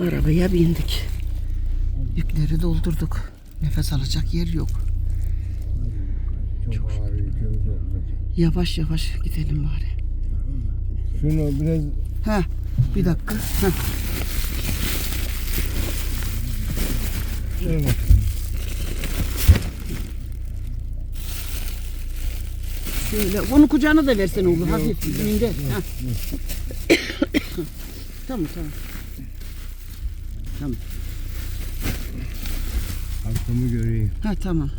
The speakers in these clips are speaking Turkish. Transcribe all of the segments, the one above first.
Arabaya bindik. Yükleri doldurduk. Nefes alacak yer yok. Çok. Yavaş yavaş gidelim bari. Şunu biraz Ha, bir dakika. Ha. evet. Şöyle, onu kucağına da versen olur. Hafif minde. Ha. tamam tamam. Tamam. Arkamı göreyim. Ha tamam.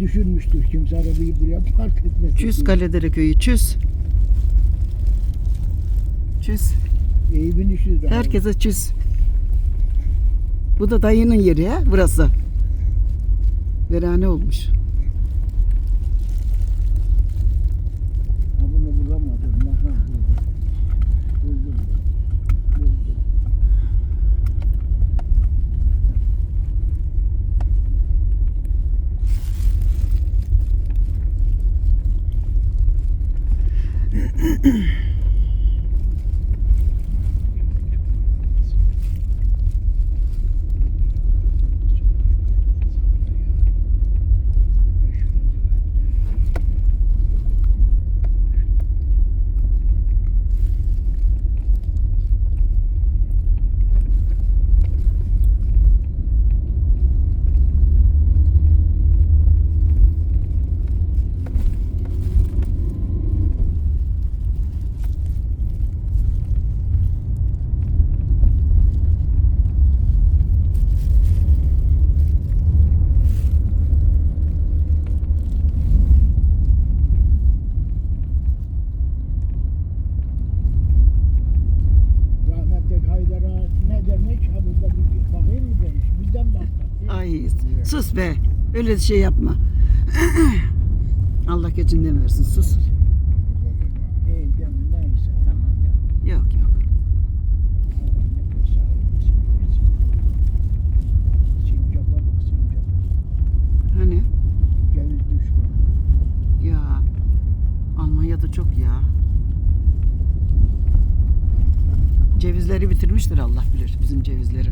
Düşürmüştür. Kimse arabayı buraya park etmez. Çüz Kaledere köyü çüz. Çüz. Eğibin düşürdü. Herkese çüz. Bu da dayının yeri ha burası. Verane olmuş. Ha bunu bulamadım. Aha buldum. Buldum. Buldum. Rahmetli Haydar'a ne demiş? Ha burada bir bakayım mı demiş. Bizden baktı. Ay sus be. Öyle şey yapma. Allah gecinden versin sus. İyi demin neyse tamam ya. Yok yok. Allah nefes almasın. Sincapa bak sincapa. Hani Ceviz düşmanı. ya Almanya'da çok ya. Cevizleri bitirmiştir Allah bilir bizim cevizleri.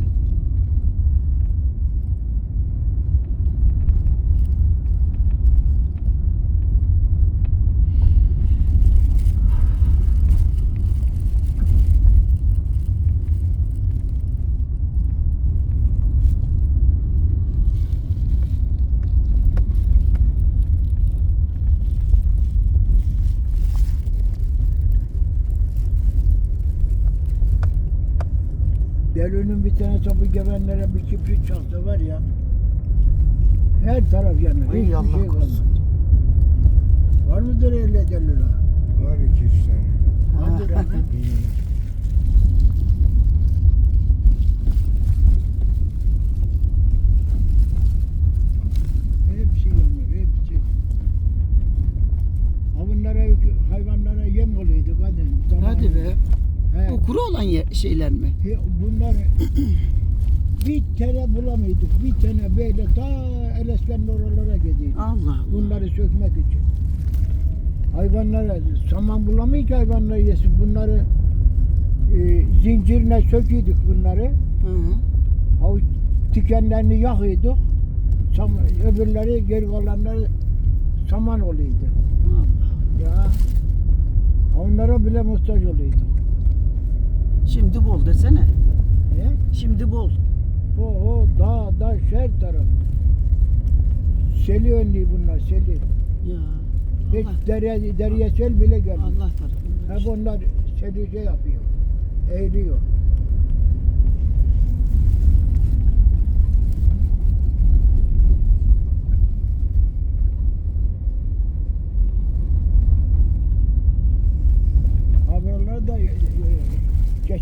Delünün bir tane topu gevenlere bir kibrit çaksa var ya. Her taraf yanır. Ay, hiçbir Allah şey korusun. Var mıdır elle delil ha? Var iki üç tane. Vardır ama. Hepsi yanır, hepsi. Ha bunlara, hayvanlara yem oluyordu kadın. Hadi be. He, Bu kuru olan ye- şeyler mi? he, bunlar Bir tane bulamıyorduk. Bir tane böyle ta Elesken'in oralara gidiyorduk. Allah Allah. Bunları sökmek için. Hayvanlara saman bulamayız hayvanlar yesin. Bunları e, zincirine söküyorduk bunları. Hı. O tikenlerini yakıyorduk. Sam, öbürleri geri kalanları saman oluyordu. Allah. Ya onlara bile muhtaç oluyorduk. Şimdi bol desene. E? Şimdi bol. O, o dağ, dağ, her taraf. Seli önlüğü bunlar, seli. Ya. Hiç Allah, derya, derya sel bile gelmiyor. Allah tarafından. Hep onlar seli şey yapıyor. Eğiliyor. Haberler de e, e,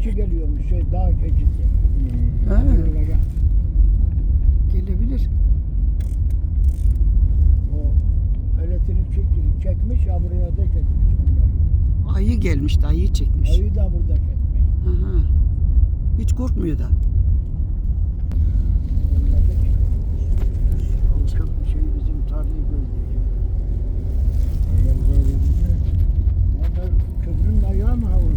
keçi geliyormuş, şey dağ keçisi. Ha, Buralara. gelebilir. O elektrik çek- çekmiş, ha buraya da çekmiş bunları. Ayı gelmişti, ayıyı çekmiş. Ayı da burada çekmiş. Aha. Hiç korkmuyor da. Çekmiş. Çok bir şey bizim tarlayı gözleyecek. Öyle böyle gidiyor. Orada köprünün ayağı mı havur?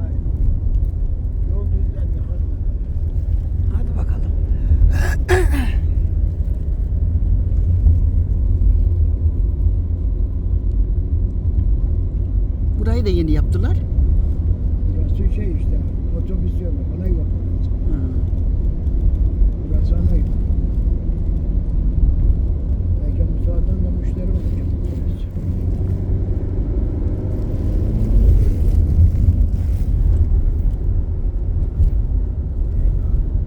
Hayır. Yol düzlendi hanım. Hadi bakalım. Burayı da yeni yaptılar. Burası şey işte, otobüs yolu, ana yol. Ha. Burası ana yol. Belki Musa'dan da müşteri olacak otobüs.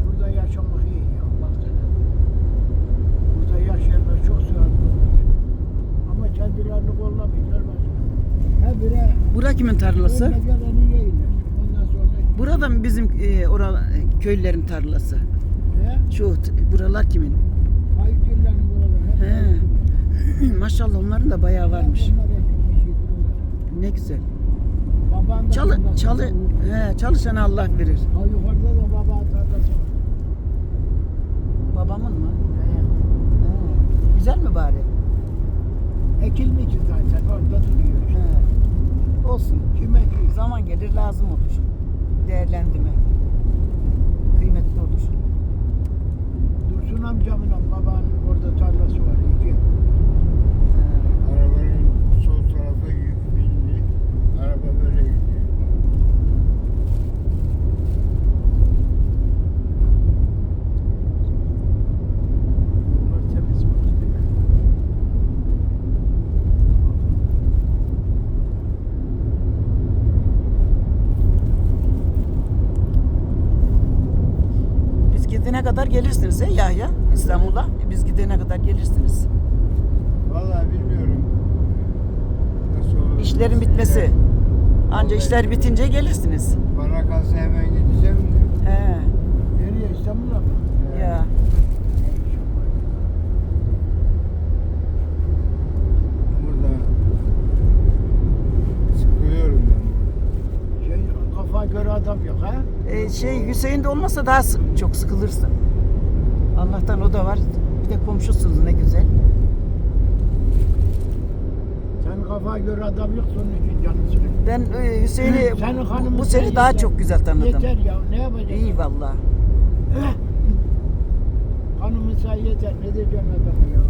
Burada yaşamak iyi ya, baksana. Burada yaşayanlar çok sıhhatli olur. Ama kendilerini kollamıyorlar başka. Bire Bura kimin tarlası? Burada mı bizim e, ora, köylülerin tarlası? He? Şu buralar kimin? Buraları hep He. kayıkgüller. Maşallah onların da bayağı varmış. Yıkılırlar. Ne güzel. Baban da Çalı, çalı, he, çalışana Allah verir. Ha yukarıda da baba tarlası. Babamın mı? He. He. Güzel mi bari? Ekilmiş zaten orada duruyor. He. Olsun. Ekiyor? Zaman gelir lazım olur. Değerlendirme. Kıymetli olur. Dursun amcamın babanın orada tarlası var. İki. He. Arabanın sol tarafa yük bindi. Araba böyle gidiyor. Yollar temiz mi? Değil mi? Biz gidene kadar gelirsiniz he Yahya İstanbul'a. Biz gidene kadar gelirsiniz. Vallahi bilmiyorum. Nasıl olur? İşlerin bitmesi. Anca işler bitince gelirsiniz. Bana kalsa hemen gideceğim de. He. Nereye İstanbul'a mı? Ya. Burada sıkılıyorum ben. Şey, kafa göre adam yok ha? E, şey Hüseyin de olmasa daha çok sıkılırsın. Allah'tan o da var. Bir de komşusunuz ne güzel. Sen kafa göre adam yok onun için canın. Ben e, Hüseyin'i Senin bu, hanımın bu sen sene daha yeter. çok güzel tanıdım. Yeter ya ne yapacaksın? İyi vallahi. Hanımın say yeter ne diyeceksin adama ya?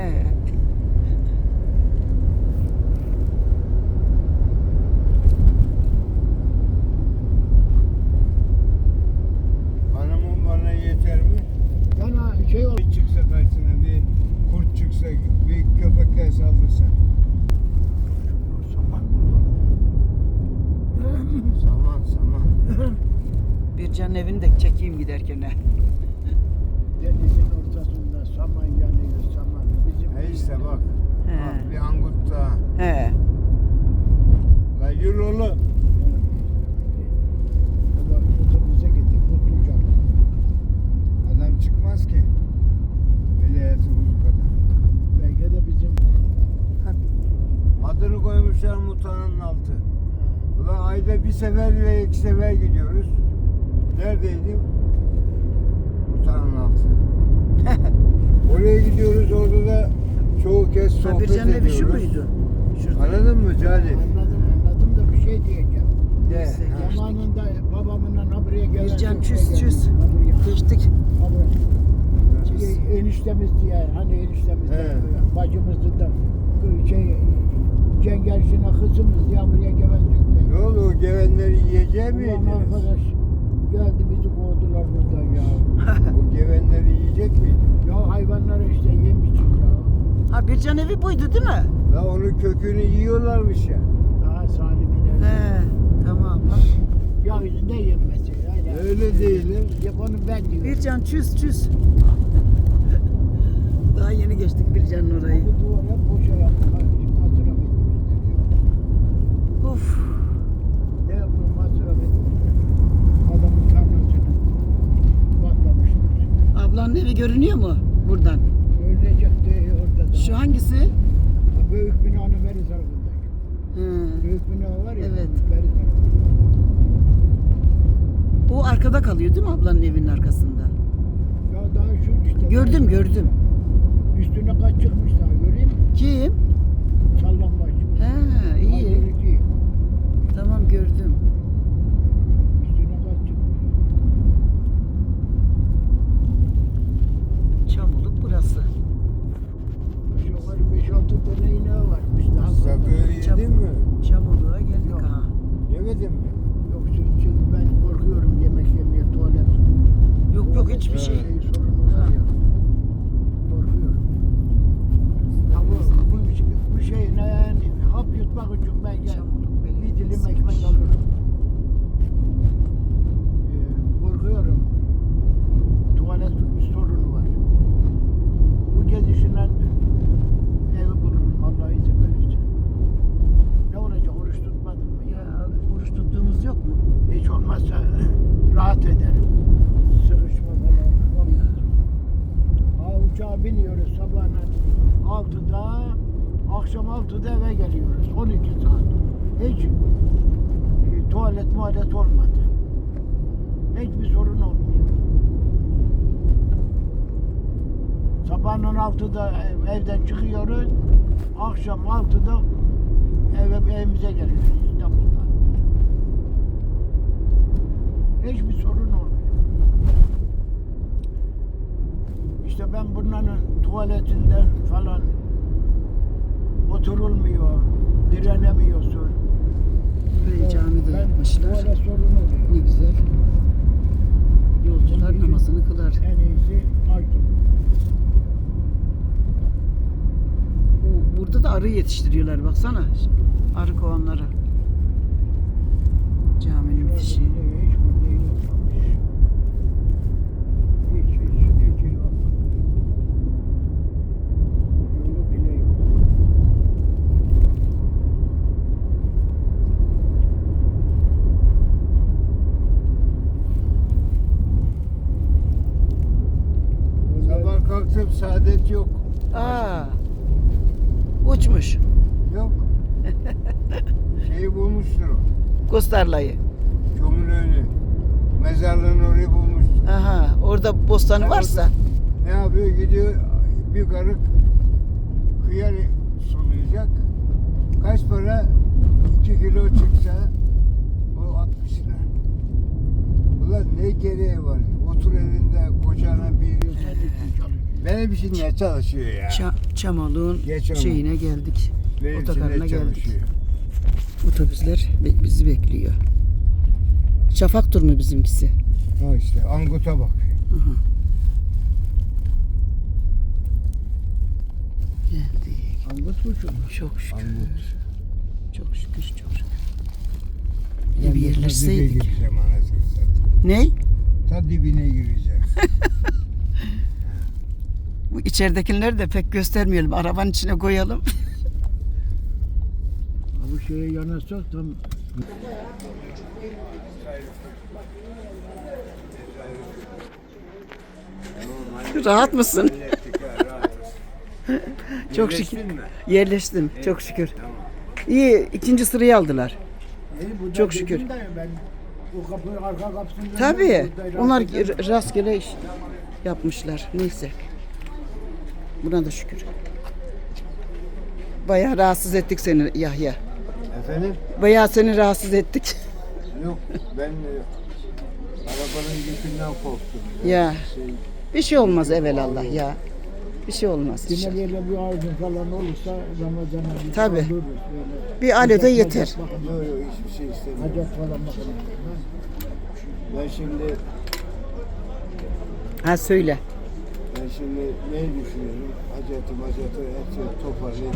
He. Hanımın bana yeter mi? Yani şey ol. Bir çıksa karşısına bir kurt çıksa, bir köpekler saldırsa. Saman Saman saman. Bir can evini de çekeyim giderken. he. Denizin ortasında saman yanıyor saman. Bizim He işte bak. He. Bak bir angut daha. He. La yürü oğlum. Adam otobüse gittik Kutluca. Adam çıkmaz ki. Vilayeti bozuk adam. Belki de bizim Adı Senede bir sefer ve iki sefer gidiyoruz. Neredeydim? Muhtarın altı. Oraya gidiyoruz orada da çoğu kez sohbet evi ediyoruz. şu muydu? Şurada. Anladın mı Cali? Anladım anladım da bir şey diyeceğim. De. Ha. geçtik. Zamanında babamınla habire gelen... Bircan çüz şey çüz. Geçtik. Çüz. E, eniştemiz diye hani eniştemiz de bacımızdı da şey cengerşine kızımız diye buraya gevezdik. Ne oldu o gevenleri yiyecek Ulan miydiniz? arkadaş geldi bizi kovdular buradan ya. o gevenleri yiyecek miydiniz? Ya hayvanları işte yem için ya. Ha Bircan evi buydu değil mi? La onun kökünü yiyorlarmış ya. Daha Salim'in evi. He. Tamam. bak. Ya ne yenmesi? Öyle, Öyle değilim. Ya onu ben diyorum. Bircan çüz çüz. Daha yeni geçtik Bircan'ın orayı. Bu duvara boşa yaptık. Masraf etmişler. Uf. Ne yapalım masraf. Adamın tarlasını patlamışlar. Ablanın evi görünüyor mu buradan? Ölecek diye orada da. Şu hangisi? Ha, Büyük binanın beri tarafındaki. Hı. Büyük bina var ya. Evet. Beri. O arkada kalıyor değil mi ablanın evinin arkasında? Ya daha şu işte. Gördüm gördüm. Üstüne kaç çıkmış daha göreyim mi? Kim? Sallanmaç. He iyi. Ayrıcı. Tamam gördüm. Üstüne kaç çıkmış. Çamoluk burası. Aşağı yukarı 5-6 tane ineği varmış. Daha fazla. Sakıyor Çam- yedin mi? Çamoluk'a geldik Yok. ha. Yemedin mi? Yok şimdi, şimdi ben korkuyorum yemek yemeye tuvalet. Yok yok hiçbir şey. Şey sorunu var ya. Korkuyorum. Ya bu, bu, bu şey ne yani hap yutmak için ben gel. Çamoluk Bir dilim belediyesi. ekmek alırım. Ee, korkuyorum. Tuvalet sorunu var. Bu gidişinden evi bulurum Allah izin verirse. Ne olacak oruç tutmadım mı ya? Ya oruç tuttuğumuz yok mu? Hiç olmazsa rahat ederim. Sıkışma falan olmaz. Ha uçağa biniyoruz sabahına 6'da, akşam 6'da eve geliyoruz. 12 saat. Hiç e, tuvalet muhalet olmadı. Hiçbir sorun olmuyor. Sabahın 6'da ev- evden çıkıyoruz. Akşam 6'da eve, evimize geliyoruz İstanbul'dan. Hiçbir sorun olmuyor. İşte ben bunların tuvaletinden falan oturulmuyor, direnemiyorsun. Burayı cami de Ben yapmışlar. Tuvalet sorunu oluyor. Ne güzel. Yolcular namazını kılar. En iyisi açtım. Bu- Burada da arı yetiştiriyorlar baksana. Arı kovanları. Caminin bitişi. Sabah kalktım saadet yok. Aa. Uçmuş. Yok. Şeyi bulmuştur o. Kostarlayı. Kömürlüğünü. Mezarlığın orayı bulmuştur. Aha. Orada bostanı varsa. Ne yapıyor? Gidiyor bir karık hıyar sulayacak. Kaç para? 2 kilo çıksa o 60 lira. Ulan ne gereği var? Otur evinde kocana bir... Çalışıyor. Benim için ne çalışıyor ya? Ça- Geç onu. şeyine geldik. Benim için Otogarına geldik. çalışıyor? Otobüsler be- bizi bekliyor. Şafak tur mu bizimkisi? Ha işte anguta bak. Geldik. Angut mu? Çok şükür. Angut. Çok şükür, çok şükür. Ben de ta yerleşseydik. dibe gireceğim anasını satayım. Ne? Ta dibine gireceğim. İçeridekileri de pek göstermeyelim. Arabanın içine koyalım. Bu şeye yanaşsak tam Rahat mısın? Çok şükür. Yerleştim. Çok şükür. İyi. ikinci sırayı aldılar. E, Çok şükür. Ben o kapı arka Tabii. Onlar rastgele iş yapmışlar. Neyse. Buna da şükür. Bayağı rahatsız ettik seni Yahya. Efendim? Bayağı seni rahatsız ettik. Yok ben e, arabanın yükünden korktum. Ya. Şey, Bir şey olmaz evelallah ya. Bir şey olmaz Yine inşallah. böyle bir ağacın falan olursa Ramazan'a bir Tabii. kaldırırız böyle. Bir alo da yeter. yok yok hiçbir şey istemiyorum. Hacet falan bakın. Ben şimdi Ha söyle. Şimdi neyi düşünüyorum? Hacet'i macet'i hepsini toparlayayım.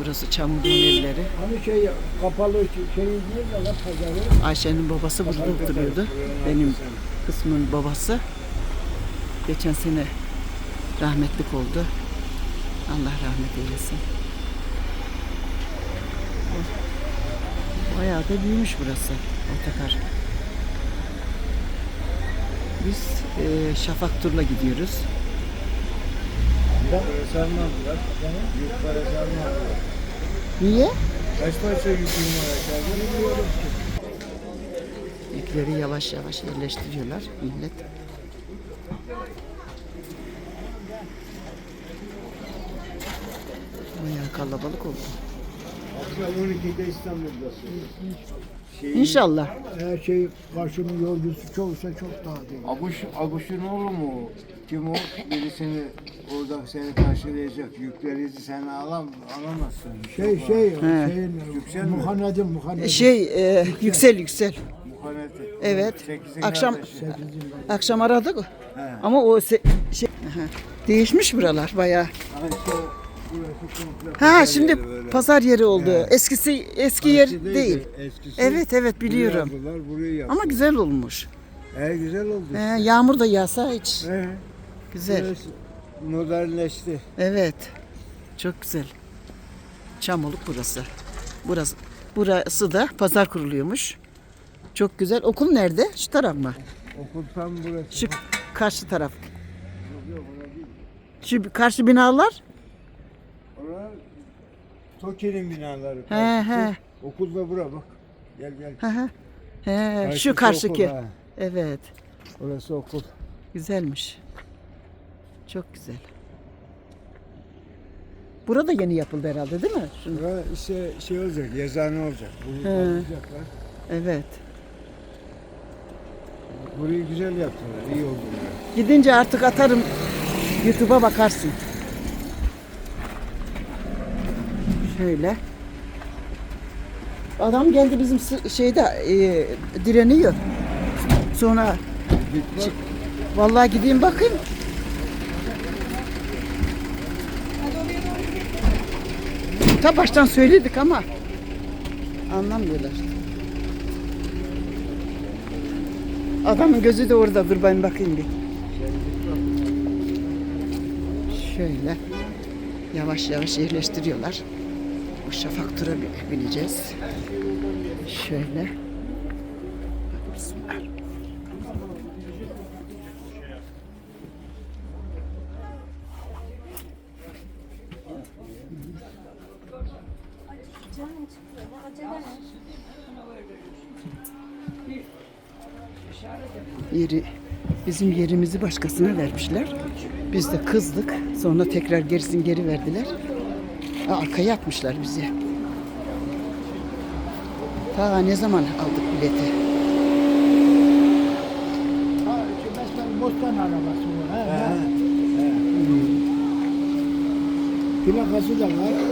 Burası Çamur'un evleri. Hani şey kapalı şey değil de lan pazarı. Ayşe'nin babası burada oturuyordu. Benim kısmın babası. Geçen sene rahmetlik oldu. Allah rahmet eylesin. Bayağı da büyümüş burası. Otakar. Biz e, Şafak Tur'la gidiyoruz. Sarmadılar. Sarmadılar. Niye? Kaç parça yüküm var aşağıda? Bilmiyorum ki. Yükleri yavaş yavaş yerleştiriyorlar millet. Bayağı kalabalık oldu. Akşam 12'de İstanbul'dasın. Şey, İnşallah. Her şey karşının yolcusu çoksa çok daha değil. Abuş, Abuş'un oğlu mu? Kim o? Birisini orada seni karşılayacak. Yükleri sen alam, alamazsın. Şey şey He. şeyin Yüksel mi? muhanedim muhanedim. Şey e, yüksel yüksel. Muhanete. Evet. Sekizin Akşam- kardeşi. Akşam aradık. He. Ama o se- şey Aha. değişmiş buralar bayağı. Burası komple Ha şimdi yeri pazar yeri oldu. Evet. Eskisi eski yer değil. Eskisi. Evet evet Burayı biliyorum. yaptılar, burayı yaptılar. Ama güzel olmuş. He, güzel oldu. He, yağmur da yağsa hiç He. güzel. Modernleşti. Evet. Çok güzel. Çamoluk burası. Burası burası da pazar kuruluyormuş. Çok güzel. Okul nerede? Şu taraf mı? Okul tam burası. Şu karşı taraf. Şu karşı binalar? Orada Toki'nin binaları. He, he. Okul da bura bak. Gel gel. Hı. He, Karşısı şu karşıki. okul, ha. Evet. Orası okul. Güzelmiş. Çok güzel. Burada yeni yapıldı herhalde değil mi? Şunu- Bura işte şey olacak, yazıhane olacak. Burayı He. kaldıracaklar. Evet. Burayı güzel yaptılar, iyi oldu. Gidince artık atarım. YouTube'a bakarsın. Şöyle. Adam geldi bizim şeyde e, direniyor. Sonra vallahi gideyim bakayım. Ta baştan söyledik ama anlamıyorlar. Adamın gözü de orada. Dur ben bakayım bir. Şöyle yavaş yavaş yerleştiriyorlar. Bu şafak tura bi- bineceğiz. Şöyle. Yeri bizim yerimizi başkasına vermişler. Biz de kızdık. Sonra tekrar gerisini geri verdiler. Arkaya atmışlar bizi. Ta ne zaman aldık bileti? Ha, mesela bostan arabası var. Plakası da var.